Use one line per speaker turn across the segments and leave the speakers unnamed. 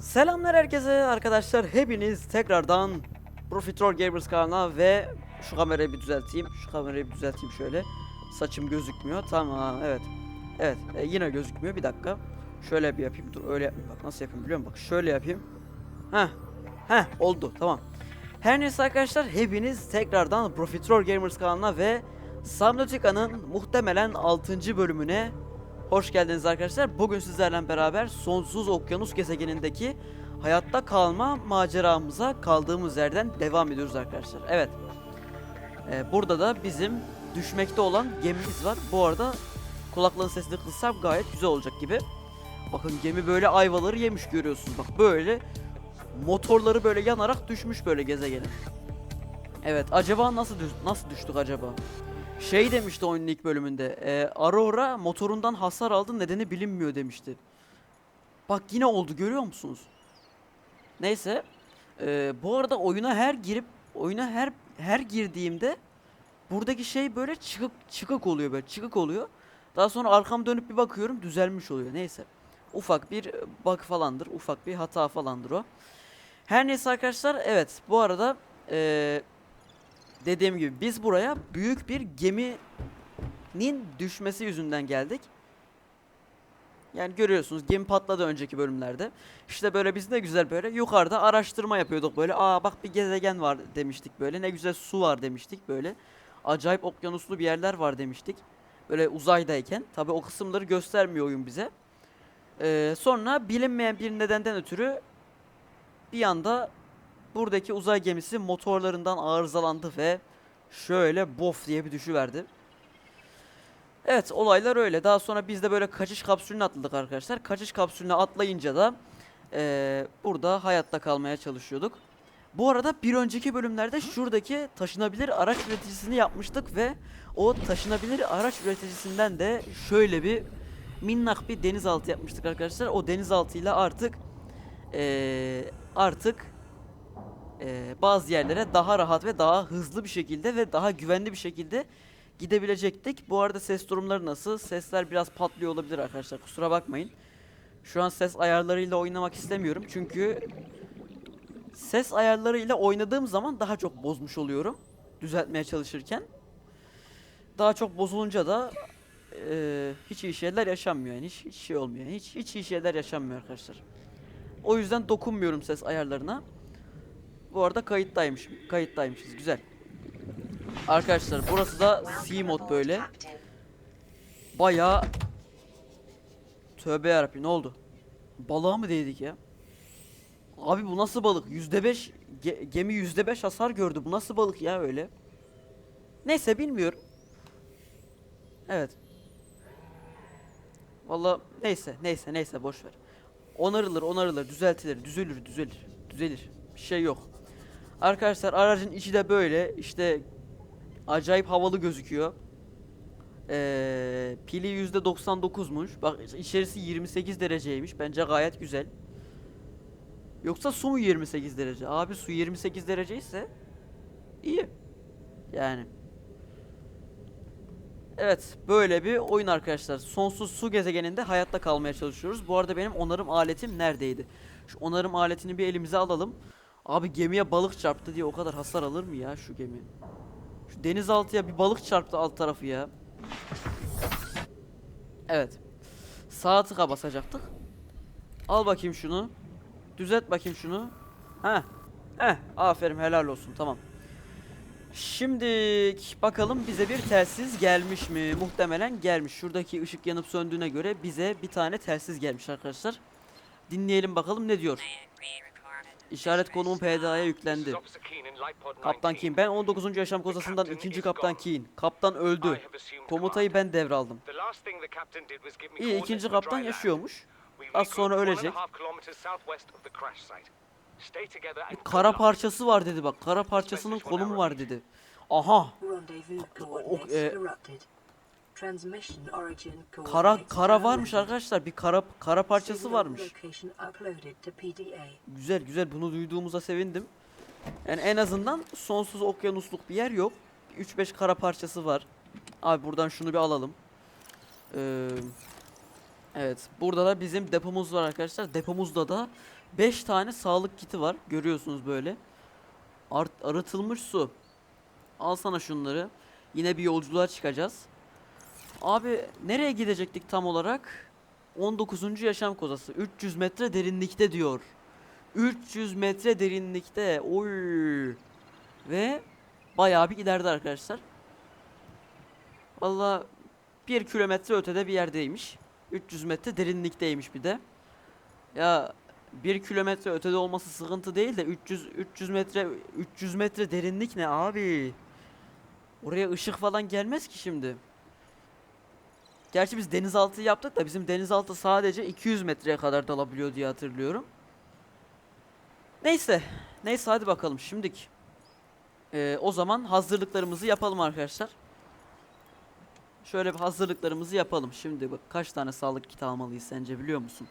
Selamlar herkese arkadaşlar. Hepiniz tekrardan Profiterol Gamers kanalına ve şu kamerayı bir düzelteyim. Şu kamerayı bir düzelteyim şöyle. Saçım gözükmüyor. Tamam evet. Evet e, yine gözükmüyor. Bir dakika. Şöyle bir yapayım. Dur öyle yapayım. Bak nasıl yapayım biliyor musun? Bak şöyle yapayım. Heh. Heh oldu. Tamam. Her neyse arkadaşlar hepiniz tekrardan Profiterol Gamers kanalına ve Subnautica'nın muhtemelen 6. bölümüne Hoş geldiniz arkadaşlar. Bugün sizlerle beraber sonsuz okyanus gezegenindeki hayatta kalma maceramıza kaldığımız yerden devam ediyoruz arkadaşlar. Evet. Ee, burada da bizim düşmekte olan gemimiz var. Bu arada kulaklığın sesini kıssam gayet güzel olacak gibi. Bakın gemi böyle ayvaları yemiş görüyorsunuz. Bak böyle motorları böyle yanarak düşmüş böyle gezegene. Evet acaba nasıl nasıl düştük acaba? Şey demişti oyunun ilk bölümünde. E, Aurora motorundan hasar aldı nedeni bilinmiyor demişti. Bak yine oldu görüyor musunuz? Neyse. e, bu arada oyuna her girip oyuna her her girdiğimde buradaki şey böyle çıkık çıkık oluyor böyle çıkık oluyor. Daha sonra arkam dönüp bir bakıyorum düzelmiş oluyor. Neyse. Ufak bir bug falandır. Ufak bir hata falandır o. Her neyse arkadaşlar evet bu arada eee dediğim gibi biz buraya büyük bir geminin düşmesi yüzünden geldik. Yani görüyorsunuz gemi patladı önceki bölümlerde. İşte böyle biz ne güzel böyle yukarıda araştırma yapıyorduk böyle. Aa bak bir gezegen var demiştik böyle. Ne güzel su var demiştik böyle. Acayip okyanuslu bir yerler var demiştik. Böyle uzaydayken. Tabi o kısımları göstermiyor oyun bize. Ee, sonra bilinmeyen bir nedenden ötürü bir anda buradaki uzay gemisi motorlarından arızalandı ve şöyle bof diye bir düşüverdi. Evet olaylar öyle. Daha sonra biz de böyle kaçış kapsülüne atladık arkadaşlar. Kaçış kapsülüne atlayınca da eee, burada hayatta kalmaya çalışıyorduk. Bu arada bir önceki bölümlerde şuradaki taşınabilir araç üreticisini yapmıştık ve o taşınabilir araç üreticisinden de şöyle bir minnak bir denizaltı yapmıştık arkadaşlar. O denizaltıyla artık eee, artık eee, bazı yerlere daha rahat ve daha hızlı bir şekilde ve daha güvenli bir şekilde gidebilecektik. Bu arada ses durumları nasıl? Sesler biraz patlıyor olabilir arkadaşlar. Kusura bakmayın. Şu an ses ayarlarıyla oynamak istemiyorum. Çünkü ses ayarlarıyla oynadığım zaman daha çok bozmuş oluyorum. Düzeltmeye çalışırken. Daha çok bozulunca da eee, hiç iyi şeyler yaşanmıyor. Yani hiç, hiç şey olmuyor. Hiç, hiç iyi şeyler yaşanmıyor arkadaşlar. O yüzden dokunmuyorum ses ayarlarına. Bu arada kayıttaymış. Kayıttaymışız. Güzel. Arkadaşlar burası da C mod böyle. Bayağı Tövbe yarabbim ne oldu? Balığa mı değdik ya? Abi bu nasıl balık? Yüzde beş ge- gemi yüzde beş hasar gördü. Bu nasıl balık ya öyle? Neyse bilmiyorum. Evet. Valla neyse neyse neyse boş ver. Onarılır onarılır düzeltilir düzelir düzelir düzelir. Bir şey yok. Arkadaşlar aracın içi de böyle işte acayip havalı gözüküyor. Ee, pili %99'muş. Bak içerisi 28 dereceymiş. Bence gayet güzel. Yoksa su mu 28 derece? Abi su 28 derece ise iyi. Yani. Evet, böyle bir oyun arkadaşlar. Sonsuz su gezegeninde hayatta kalmaya çalışıyoruz. Bu arada benim onarım aletim neredeydi? Şu onarım aletini bir elimize alalım. Abi gemiye balık çarptı diye o kadar hasar alır mı ya şu gemi? Şu denizaltıya bir balık çarptı alt tarafı ya. Evet. Sağ tıka basacaktık. Al bakayım şunu. Düzelt bakayım şunu. Heh. Heh. Aferin helal olsun tamam. Şimdi bakalım bize bir telsiz gelmiş mi? Muhtemelen gelmiş. Şuradaki ışık yanıp söndüğüne göre bize bir tane telsiz gelmiş arkadaşlar. Dinleyelim bakalım ne diyor. İşaret konumu PDA'ya yüklendi. Kaptan Keen. Ben 19. yaşam kozasından ikinci Kaptan Keen. Kaptan öldü. Komutayı ben devraldım. İyi ikinci kaptan yaşıyormuş. Az sonra ölecek. Bir kara parçası var dedi bak. Kara parçasının konumu var dedi. Aha. O- e, Kara kara varmış arkadaşlar. Bir kara kara parçası varmış. Güzel güzel bunu duyduğumuza sevindim. Yani en azından sonsuz okyanusluk bir yer yok. 3-5 kara parçası var. Abi buradan şunu bir alalım. Ee, Evet. Burada da bizim depomuz var arkadaşlar. Depomuzda da 5 tane sağlık kiti var. Görüyorsunuz böyle. Art, arıtılmış su. Al sana şunları. Yine bir yolculuğa çıkacağız. Abi nereye gidecektik tam olarak? 19. yaşam kozası. 300 metre derinlikte diyor. 300 metre derinlikte. Oy. Ve bayağı bir ileride arkadaşlar. Valla 1 kilometre ötede bir yerdeymiş. 300 metre derinlikteymiş bir de. Ya 1 kilometre ötede olması sıkıntı değil de 300 300 metre 300 metre derinlik ne abi? Oraya ışık falan gelmez ki şimdi. Gerçi biz denizaltı yaptık da bizim denizaltı sadece 200 metreye kadar dalabiliyor diye hatırlıyorum. Neyse. Neyse hadi bakalım şimdik. Ee, o zaman hazırlıklarımızı yapalım arkadaşlar. Şöyle bir hazırlıklarımızı yapalım. Şimdi bak kaç tane sağlık kiti almalıyız sence biliyor musun?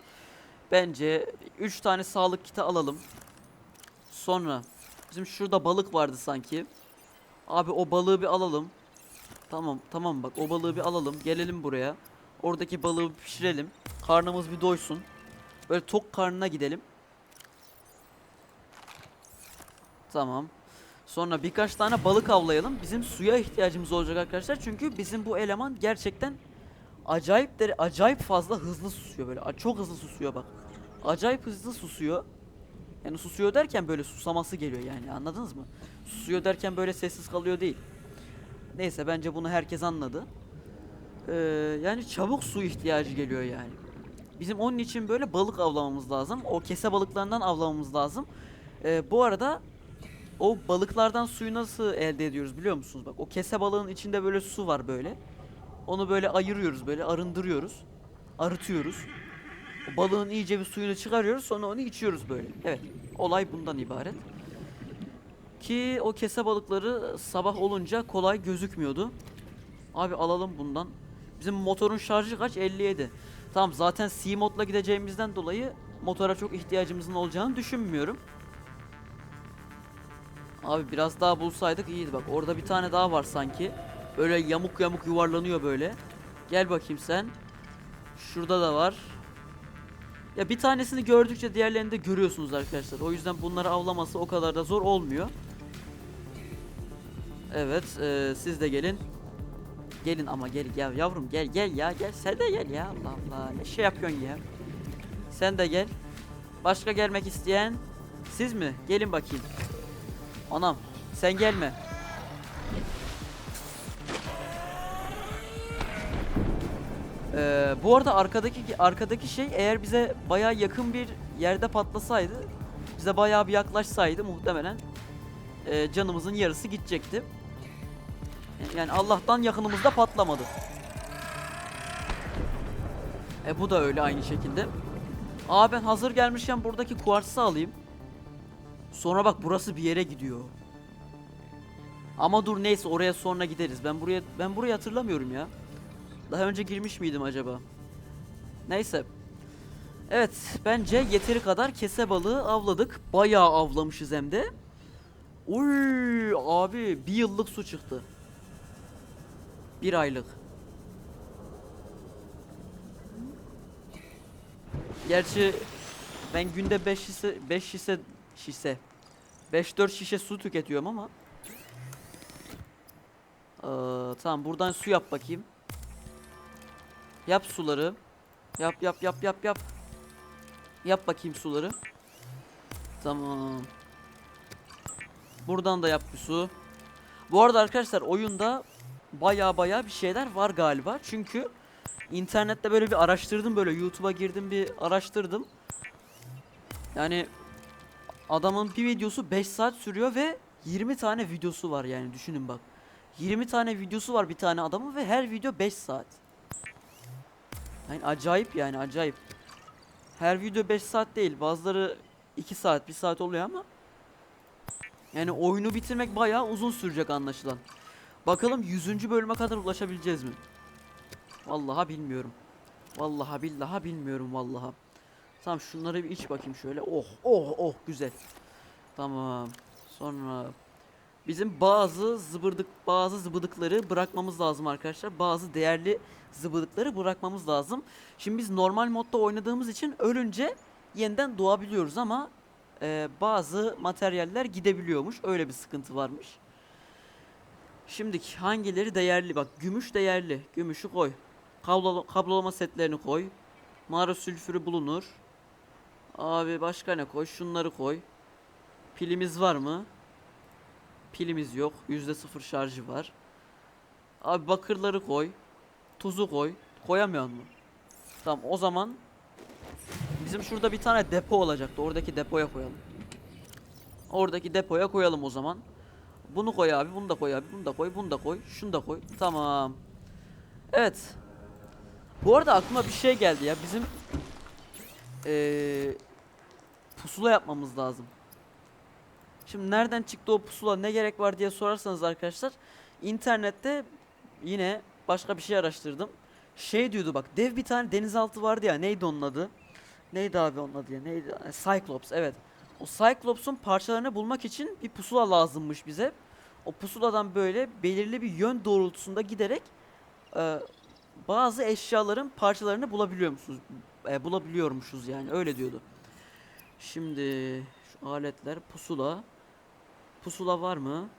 Bence 3 tane sağlık kiti alalım. Sonra bizim şurada balık vardı sanki. Abi o balığı bir alalım. Tamam tamam bak o balığı bir alalım. Gelelim buraya. Oradaki balığı pişirelim. Karnımız bir doysun. Böyle tok karnına gidelim. Tamam. Sonra birkaç tane balık avlayalım. Bizim suya ihtiyacımız olacak arkadaşlar. Çünkü bizim bu eleman gerçekten acayip dere acayip fazla hızlı susuyor böyle. Çok hızlı susuyor bak. Acayip hızlı susuyor. Yani susuyor derken böyle susaması geliyor yani anladınız mı? Susuyor derken böyle sessiz kalıyor değil. Neyse bence bunu herkes anladı. Ee, yani çabuk su ihtiyacı geliyor yani. Bizim onun için böyle balık avlamamız lazım. O kese balıklarından avlamamız lazım. Ee, bu arada o balıklardan suyu nasıl elde ediyoruz biliyor musunuz? Bak o kese balığın içinde böyle su var böyle. Onu böyle ayırıyoruz böyle arındırıyoruz. Arıtıyoruz. O balığın iyice bir suyunu çıkarıyoruz sonra onu içiyoruz böyle. Evet olay bundan ibaret. Ki o kese balıkları sabah olunca kolay gözükmüyordu. Abi alalım bundan. Bizim motorun şarjı kaç? 57. Tamam zaten C modla gideceğimizden dolayı motora çok ihtiyacımızın olacağını düşünmüyorum. Abi biraz daha bulsaydık iyiydi bak. Orada bir tane daha var sanki. Böyle yamuk yamuk yuvarlanıyor böyle. Gel bakayım sen. Şurada da var. Ya bir tanesini gördükçe diğerlerini de görüyorsunuz arkadaşlar. O yüzden bunları avlaması o kadar da zor olmuyor. Evet, eee, siz de gelin. Gelin ama gel ya yavrum gel gel ya gel sen de gel ya Allah Allah ne şey yapıyorsun ya. Sen de gel. Başka gelmek isteyen siz mi? Gelin bakayım. Anam sen gelme. Ee, bu arada arkadaki arkadaki şey eğer bize bayağı yakın bir yerde patlasaydı, bize bayağı bir yaklaşsaydı muhtemelen e, canımızın yarısı gidecekti. Yani Allah'tan yakınımızda patlamadı. E bu da öyle aynı şekilde. Aa ben hazır gelmişken buradaki kuartsı alayım. Sonra bak burası bir yere gidiyor. Ama dur neyse oraya sonra gideriz. Ben buraya ben burayı hatırlamıyorum ya. Daha önce girmiş miydim acaba? Neyse. Evet, bence yeteri kadar kese balığı avladık. Bayağı avlamışız hem de. Uy abi bir yıllık su çıktı. Bir aylık. Gerçi ben günde 5 şişe 5 şişe şişe 5-4 şişe su tüketiyorum ama Ee, tamam buradan su yap bakayım. Yap suları. Yap yap yap yap yap. Yap bakayım suları. Tamam. Buradan da yap bir su. Bu arada arkadaşlar oyunda baya baya bir şeyler var galiba. Çünkü internette böyle bir araştırdım böyle YouTube'a girdim bir araştırdım. Yani adamın bir videosu 5 saat sürüyor ve 20 tane videosu var yani düşünün bak. 20 tane videosu var bir tane adamın ve her video 5 saat. Yani acayip yani acayip. Her video 5 saat değil. Bazıları 2 saat, 1 saat oluyor ama yani oyunu bitirmek bayağı uzun sürecek anlaşılan. Bakalım 100. bölüme kadar ulaşabileceğiz mi? Vallahi bilmiyorum. Vallahi billahi bilmiyorum vallahi. Tamam şunları bir iç bakayım şöyle. Oh oh oh güzel. Tamam. Sonra bizim bazı zıbırdık bazı zıbıdıkları bırakmamız lazım arkadaşlar. Bazı değerli zıbıdıkları bırakmamız lazım. Şimdi biz normal modda oynadığımız için ölünce yeniden doğabiliyoruz ama e, bazı materyaller gidebiliyormuş. Öyle bir sıkıntı varmış. Şimdi hangileri değerli? Bak gümüş değerli. Gümüşü koy. Kablo, kablolama setlerini koy. Mağara sülfürü bulunur. Abi başka ne koy? Şunları koy. Pilimiz var mı? Pilimiz yok. Yüzde sıfır şarjı var. Abi bakırları koy. Tuzu koy. Koyamıyor mu? Tamam o zaman bizim şurada bir tane depo olacaktı. Oradaki depoya koyalım. Oradaki depoya koyalım o zaman. Bunu koy abi, bunu da koy abi, bunu da koy, bunu da koy, şunu da koy. Tamam. Evet. Bu arada aklıma bir şey geldi ya. Bizim eee pusula yapmamız lazım. Şimdi nereden çıktı o pusula, ne gerek var diye sorarsanız arkadaşlar, internette yine başka bir şey araştırdım. Şey diyordu bak, dev bir tane denizaltı vardı ya, neydi onun adı? Neydi abi onun adı ya, neydi? Cyclops, evet. O Cyclops'un parçalarını bulmak için bir pusula lazımmış bize. O pusuladan böyle belirli bir yön doğrultusunda giderek e, bazı eşyaların parçalarını bulabiliyor musunuz? E, bulabiliyormuşuz yani öyle diyordu. Şimdi şu aletler pusula. Pusula var mı?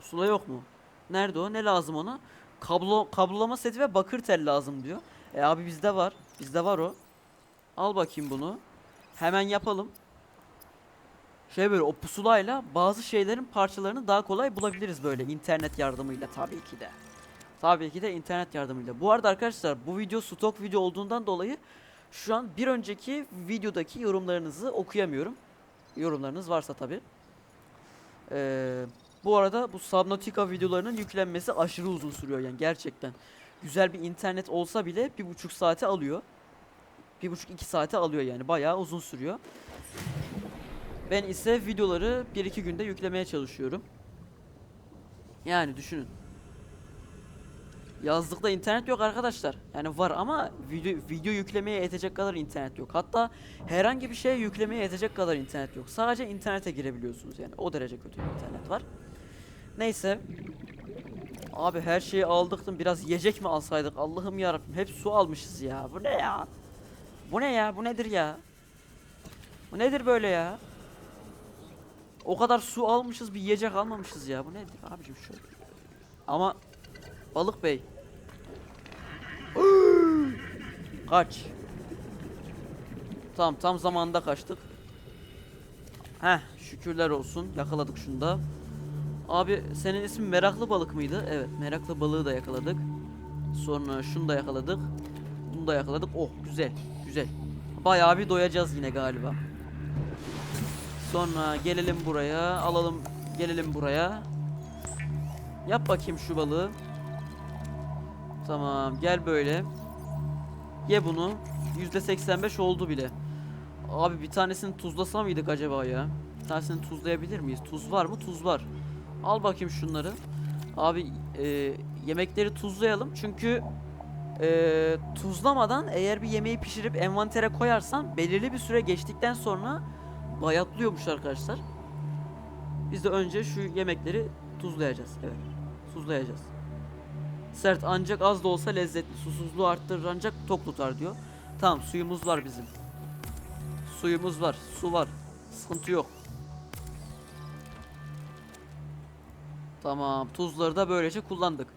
Pusula yok mu? Nerede o? Ne lazım ona? Kablo kablolama seti ve bakır tel lazım diyor. E abi bizde var. Bizde var o. Al bakayım bunu. Hemen yapalım. Şey böyle o pusulayla bazı şeylerin parçalarını daha kolay bulabiliriz böyle internet yardımıyla tabii ki de. Tabii ki de internet yardımıyla. Bu arada arkadaşlar bu video stok video olduğundan dolayı şu an bir önceki videodaki yorumlarınızı okuyamıyorum. Yorumlarınız varsa tabii. Ee, bu arada bu Subnautica videolarının yüklenmesi aşırı uzun sürüyor yani gerçekten. Güzel bir internet olsa bile bir buçuk saate alıyor. Bir buçuk iki saate alıyor yani bayağı uzun sürüyor. Ben ise videoları 1-2 günde yüklemeye çalışıyorum. Yani düşünün. Yazlıkta internet yok arkadaşlar. Yani var ama video, video yüklemeye yetecek kadar internet yok. Hatta herhangi bir şey yüklemeye yetecek kadar internet yok. Sadece internete girebiliyorsunuz yani. O derece kötü bir internet var. Neyse. Abi her şeyi aldıktım. Biraz yiyecek mi alsaydık? Allah'ım yarabbim. Hep su almışız ya. Bu ne ya? Bu ne ya? Bu nedir ya? Bu nedir böyle ya? O kadar su almışız bir yiyecek almamışız ya. Bu nedir abicim şöyle. Ama balık bey. Kaç. Tamam tam zamanında kaçtık. Heh şükürler olsun yakaladık şunu da. Abi senin ismin meraklı balık mıydı? Evet meraklı balığı da yakaladık. Sonra şunu da yakaladık. Bunu da yakaladık. Oh güzel güzel. Bayağı bir doyacağız yine galiba. Sonra gelelim buraya, alalım, gelelim buraya. Yap bakayım şu balığı. Tamam, gel böyle. Ye bunu. %85 oldu bile. Abi bir tanesini tuzlasa mıydık acaba ya? Bir tanesini tuzlayabilir miyiz? Tuz var mı? Tuz var. Al bakayım şunları. Abi e, yemekleri tuzlayalım çünkü e, tuzlamadan eğer bir yemeği pişirip envantere koyarsan belirli bir süre geçtikten sonra bayatlıyormuş arkadaşlar. Biz de önce şu yemekleri tuzlayacağız. Evet. Tuzlayacağız. Sert ancak az da olsa lezzetli. Susuzluğu arttırır ancak tok tutar diyor. Tamam suyumuz var bizim. Suyumuz var. Su var. Sıkıntı yok. Tamam. Tuzları da böylece kullandık.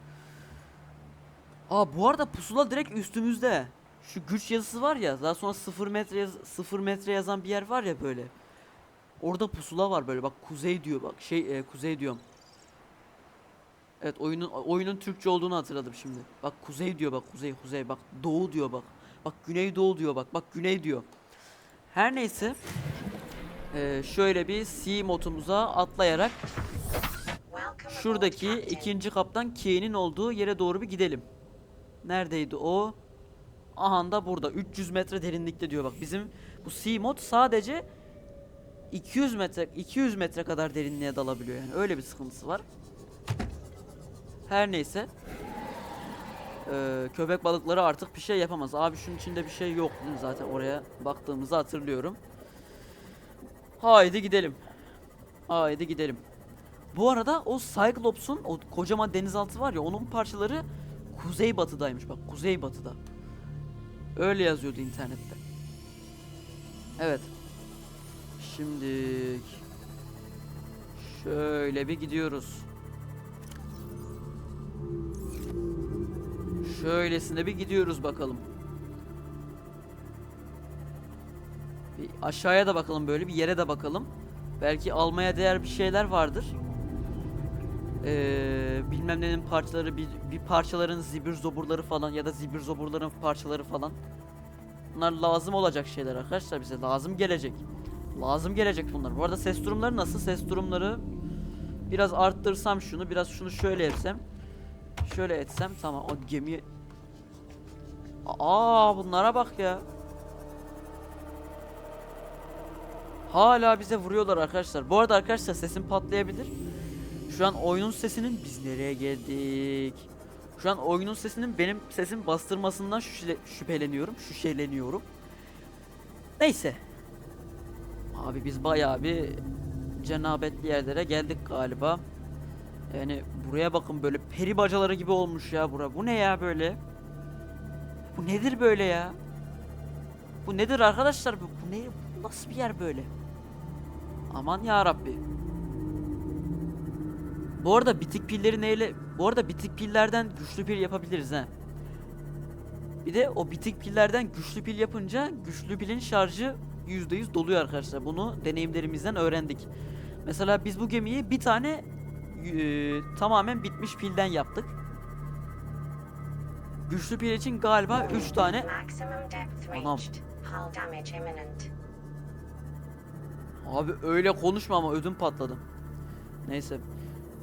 Aa bu arada pusula direkt üstümüzde. Şu güç yazısı var ya. Daha sonra 0 metre yaz 0 metre yazan bir yer var ya böyle. Orada pusula var böyle bak kuzey diyor bak şey e, kuzey diyorum. Evet oyunun oyunun Türkçe olduğunu hatırladım şimdi. Bak kuzey diyor bak kuzey kuzey bak doğu diyor bak. Bak güney doğu diyor bak bak güney diyor. Her neyse. e, şöyle bir C modumuza atlayarak şuradaki ikinci kaptan K'nin olduğu yere doğru bir gidelim. Neredeydi o? Aha da burada 300 metre derinlikte diyor bak bizim bu C mod sadece 200 metre 200 metre kadar derinliğe dalabiliyor yani öyle bir sıkıntısı var. Her neyse. Ee, köpek balıkları artık bir şey yapamaz. Abi şunun içinde bir şey yok zaten oraya baktığımızı hatırlıyorum. Haydi gidelim. Haydi gidelim. Bu arada o Cyclops'un o kocaman denizaltı var ya onun parçaları kuzeybatıdaymış bak kuzeybatıda. Öyle yazıyordu internette. Evet. Şimdi şöyle bir gidiyoruz. Şöylesine bir gidiyoruz bakalım. Bir aşağıya da bakalım böyle bir yere de bakalım. Belki almaya değer bir şeyler vardır. Ee, bilmem nenin parçaları bir, bir parçaların zibir zoburları falan ya da zibir zoburların parçaları falan. Bunlar lazım olacak şeyler arkadaşlar bize lazım gelecek. Lazım gelecek bunlar. Bu arada ses durumları nasıl? Ses durumları biraz arttırsam şunu, biraz şunu şöyle etsem. Şöyle etsem tamam o gemiye Aa bunlara bak ya. Hala bize vuruyorlar arkadaşlar. Bu arada arkadaşlar sesim patlayabilir. Şu an oyunun sesinin biz nereye geldik? Şu an oyunun sesinin benim sesim bastırmasından şüphele- şüpheleniyorum. Şüpheleniyorum. Neyse. Abi biz bayağı bir cenabetli yerlere geldik galiba. Yani buraya bakın böyle peri bacaları gibi olmuş ya bura. Bu ne ya böyle? Bu nedir böyle ya? Bu nedir arkadaşlar? Bu, bu ne? Bu nasıl bir yer böyle? Aman ya Rabbi. Bu arada bitik pilleri neyle? Bu arada bitik pillerden güçlü pil yapabiliriz ha. Bir de o bitik pillerden güçlü pil yapınca güçlü pilin şarjı %100 doluyor arkadaşlar. Bunu deneyimlerimizden öğrendik. Mesela biz bu gemiyi bir tane eee, tamamen bitmiş pilden yaptık. Güçlü pil için galiba 3 tane Anam. Abi öyle konuşma ama ödüm patladı. Neyse.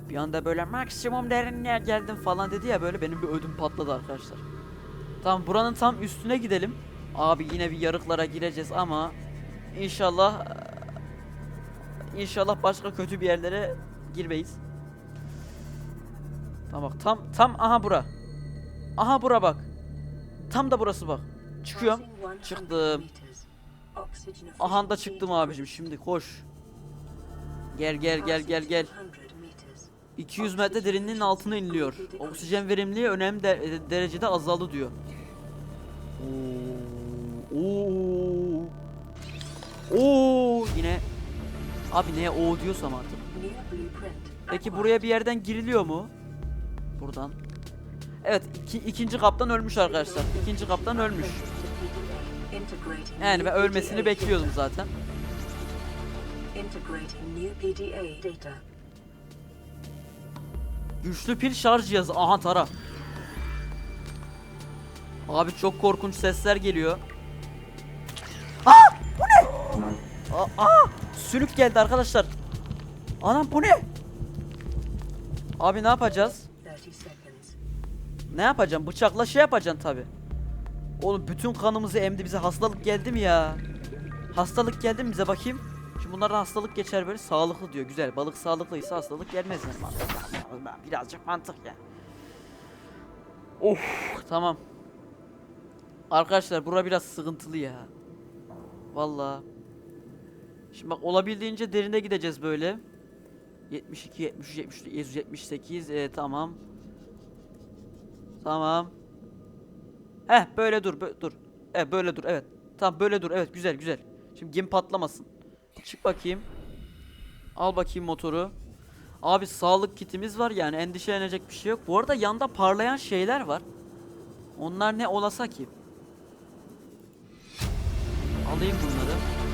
Bir anda böyle maksimum derinliğe geldim falan dedi ya böyle benim bir ödüm patladı arkadaşlar. Tamam buranın tam üstüne gidelim. Abi yine bir yarıklara gireceğiz ama inşallah inşallah başka kötü bir yerlere girmeyiz. Tamam bak tam tam aha bura. Aha bura bak. Tam da burası bak. Çıkıyorum.
Passing 100
Çıktım. Aha da çıktım abicim şimdi koş. Gel gel gel gel gel.
Passing 200 meters.
200 metre derinliğin altına iniliyor. Oksijen verimliliği önemli de- e, derecede azaldı diyor. Oo. Yine Abi neye o diyorsam artık. Peki buraya bir yerden giriliyor mu? Buradan. Evet, iki, ikinci kaptan ölmüş arkadaşlar. İkinci kaptan ölmüş. Yani ben ölmesini bekliyordum zaten. Güçlü pil şarj cihazı. Aha tara. Abi çok korkunç sesler geliyor. Aa! Aa, aa! Sülük geldi arkadaşlar. Anam bu ne? Abi ne yapacağız?
30 seconds.
Ne yapacağım? Bıçakla şey yapacaksın tabi. Oğlum bütün kanımızı emdi bize hastalık geldi mi ya? Hastalık geldi mi bize bakayım? Şimdi bunlardan hastalık geçer böyle sağlıklı diyor. Güzel. Balık sağlıklıysa hastalık gelmez yani. Birazcık mantık ya. Of tamam. Arkadaşlar bura biraz sıkıntılı ya. Vallahi. Şimdi bak olabildiğince derine gideceğiz böyle. 72, 73, 74, 178 e, tamam. Tamam. Heh böyle dur bö- dur. Evet böyle dur evet. Tamam böyle dur evet güzel güzel. Şimdi gemi patlamasın. Çık bakayım. Al bakayım motoru. Abi sağlık kitimiz var yani endişelenecek bir şey yok. Bu arada yanda parlayan şeyler var. Onlar ne olasa ki? Alayım bunları.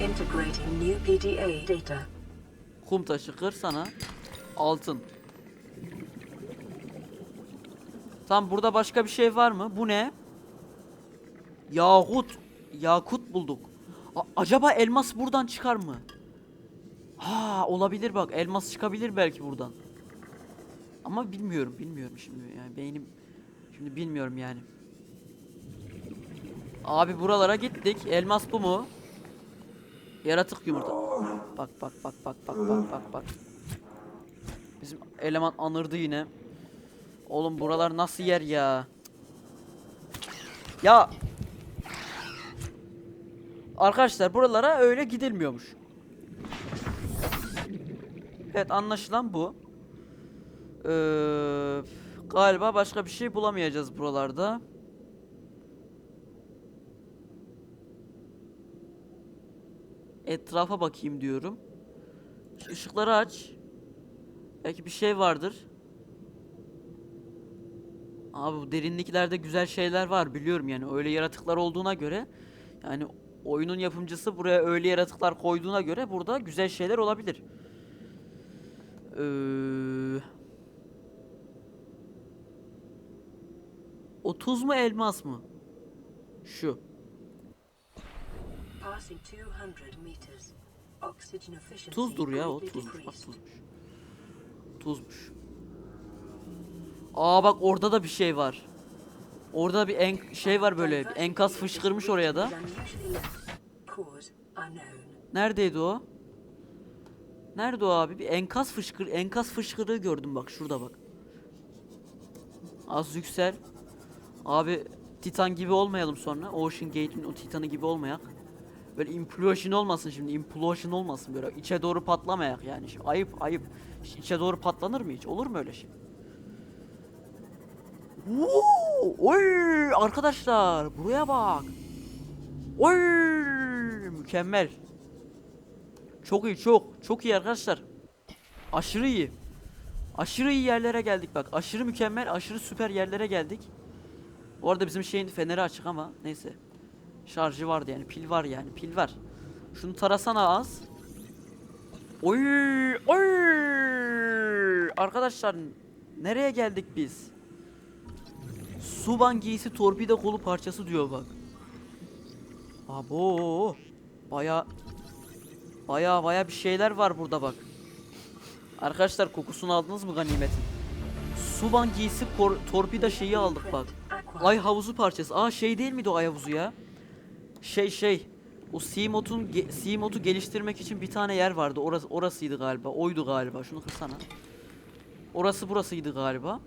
Integrating new PDA data.
Kum taşı kır sana. Altın. Tam burada başka bir şey var mı? Bu ne? Yakut. Yakut bulduk. A- acaba elmas buradan çıkar mı? Ha olabilir bak. Elmas çıkabilir belki buradan. Ama bilmiyorum, bilmiyorum şimdi yani beynim şimdi bilmiyorum yani. Abi buralara gittik. Elmas bu mu? Yaratık yumurta. Bak bak bak bak bak bak bak bak. Bizim eleman anırdı yine. Oğlum buralar nasıl yer ya? Ya Arkadaşlar buralara öyle gidilmiyormuş. Evet anlaşılan bu. Ee, galiba başka bir şey bulamayacağız buralarda. Etrafa bakayım diyorum. Şu ışıkları aç. Belki bir şey vardır. Abi bu derinliklerde güzel şeyler var biliyorum yani öyle yaratıklar olduğuna göre yani oyunun yapımcısı buraya öyle yaratıklar koyduğuna göre burada güzel şeyler olabilir. Ee, 30 mu elmas mı? Şu. Tuzdur ya o tuzmuş. Bak tuzmuş. Tuzmuş. Aa bak orada da bir şey var. Orada bir en şey var böyle bir enkaz fışkırmış oraya da. Neredeydi o? Nerede o abi? Bir enkaz fışkır enkaz fışkırığı gördüm bak şurada bak. Az yüksel. Abi Titan gibi olmayalım sonra. Ocean Gate'in o Titan'ı gibi olmayak. Böyle implosion olmasın şimdi. Implosion olmasın böyle. içe doğru patlamayak yani. Şimdi ayıp ayıp. İçe doğru patlanır mı hiç? Olur mu öyle şey? Woo! Oy! Arkadaşlar buraya bak. Oy! Mükemmel. Çok iyi çok. Çok iyi arkadaşlar. Aşırı iyi. Aşırı iyi yerlere geldik bak. Aşırı mükemmel, aşırı süper yerlere geldik. Bu arada bizim şeyin feneri açık ama neyse. Şarjı vardı yani. Pil var yani. Pil var. Şunu tarasana az. Oy! Oy! Arkadaşlar nereye geldik biz? Suban giysi torpido kolu parçası diyor bak. Abo. Baya baya baya bir şeyler var burada bak. Arkadaşlar kokusunu aldınız mı ganimetin? Suban giysi torpida şeyi aldık bak. Ay havuzu parçası. Aa şey değil miydi o ay havuzu ya? Şey şey. O Seamot'un Seamot'u geliştirmek için bir tane yer vardı. Orası orasıydı galiba. Oydu galiba. Şunu kırsana. Orası burasıydı galiba.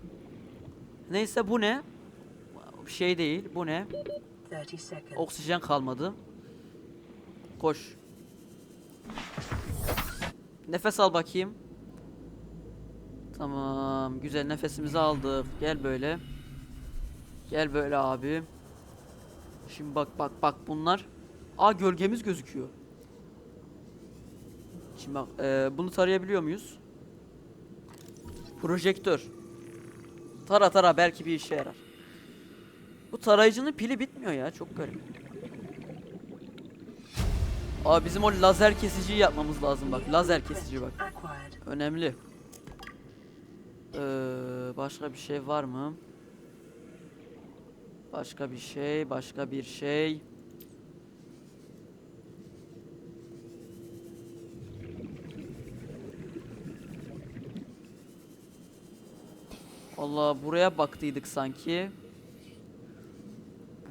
Neyse bu ne? Şey değil. Bu ne?
30 seconds.
Oksijen kalmadı. Koş. Nefes al bakayım. Tamam. Güzel nefesimizi aldık. Gel böyle. Gel böyle abi. Şimdi bak bak bak bunlar. Aa gölgemiz gözüküyor. Şimdi bak eee, bunu tarayabiliyor muyuz? Projektör. Tara tara belki bir işe yarar. Bu tarayıcının pili bitmiyor ya çok garip. Aa bizim o lazer kesiciyi yapmamız lazım bak. Lazer kesici bak. Önemli. Ee, başka bir şey var mı? Başka bir şey, başka bir şey. Allah buraya baktıydık sanki.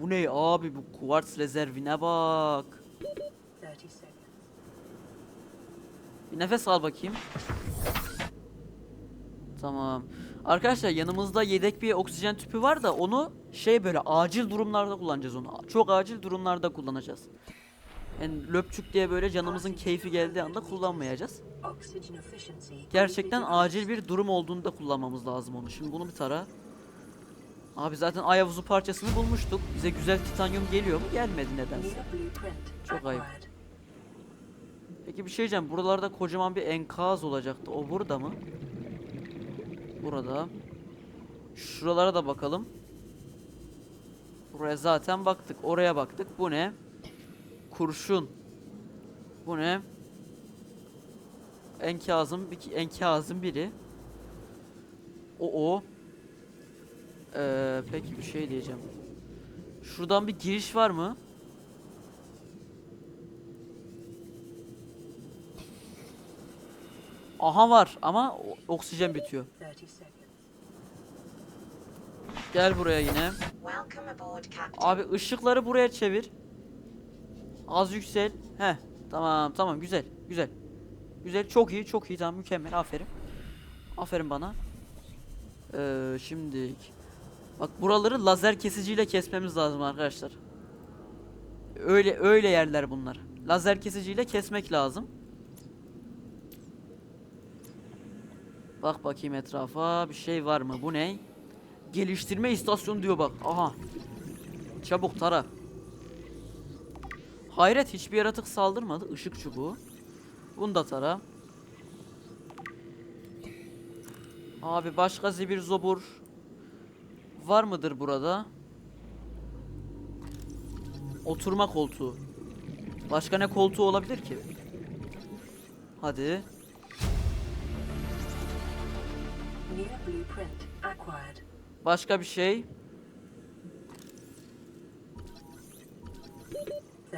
Bu ne abi bu kuvarts rezervine bak.
30 seconds.
Bir nefes al bakayım. Tamam. Arkadaşlar yanımızda yedek bir oksijen tüpü var da onu şey böyle acil durumlarda kullanacağız onu. Çok acil durumlarda kullanacağız. Yani löpçük diye böyle canımızın keyfi geldiği anda kullanmayacağız. Gerçekten acil bir durum olduğunda kullanmamız lazım onu. Şimdi bunu bir tara. Abi zaten ay havuzu parçasını bulmuştuk. Bize güzel titanyum geliyor mu? Gelmedi nedense. Çok ayıp. Peki bir şey diyeceğim. Buralarda kocaman bir enkaz olacaktı. O burada mı? Burada. Şuralara da bakalım. Buraya zaten baktık. Oraya baktık. Bu ne? Kurşun. Bu ne? Enkazın, enkazın biri. O o. Ee, peki bir şey diyeceğim. Şuradan bir giriş var mı? Aha var ama oksijen bitiyor.
30 seconds.
Gel buraya yine. Abi ışıkları buraya çevir. Az yüksel. He. Tamam tamam güzel güzel. Güzel çok iyi çok iyi tamam mükemmel aferin. Aferin bana. Ee, şimdi bak buraları lazer kesiciyle kesmemiz lazım arkadaşlar. Öyle öyle yerler bunlar. Lazer kesiciyle kesmek lazım. Bak bakayım etrafa bir şey var mı? Bu ne? Geliştirme istasyonu diyor bak. Aha. Çabuk tara. Hayret hiçbir yaratık saldırmadı. Işık çubuğu. Bunu da tara. Abi başka zibir zobur var mıdır burada? Oturma koltuğu. Başka ne koltuğu olabilir ki? Hadi.
New blueprint acquired.
Başka bir şey.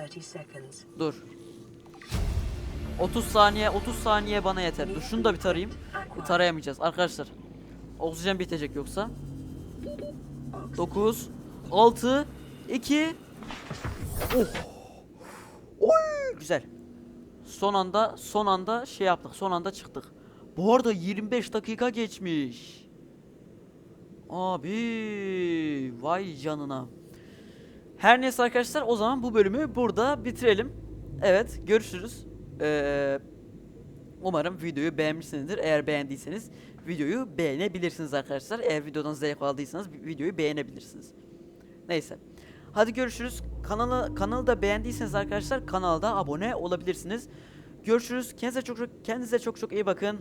30 seconds.
Dur. 30 saniye 30 saniye bana yeter. Dur şunu da bir tarayayım.
Acquired.
Tarayamayacağız arkadaşlar. Oksijen bitecek yoksa. 9 6 2 Oh. Oy güzel. Son anda son anda şey yaptık. Son anda çıktık. Bu arada 25 dakika geçmiş. Abi vay canına. Her neyse arkadaşlar o zaman bu bölümü burada bitirelim. Evet görüşürüz. Ee, umarım videoyu beğenmişsinizdir. Eğer beğendiyseniz videoyu beğenebilirsiniz arkadaşlar. Eğer videodan zevk aldıysanız videoyu beğenebilirsiniz. Neyse. Hadi görüşürüz. Kanalı kanalı da beğendiyseniz arkadaşlar kanalda abone olabilirsiniz. Görüşürüz. Kendinize çok çok kendinize çok çok iyi bakın.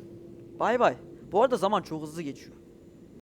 Bay bay. Bu arada zaman çok hızlı geçiyor.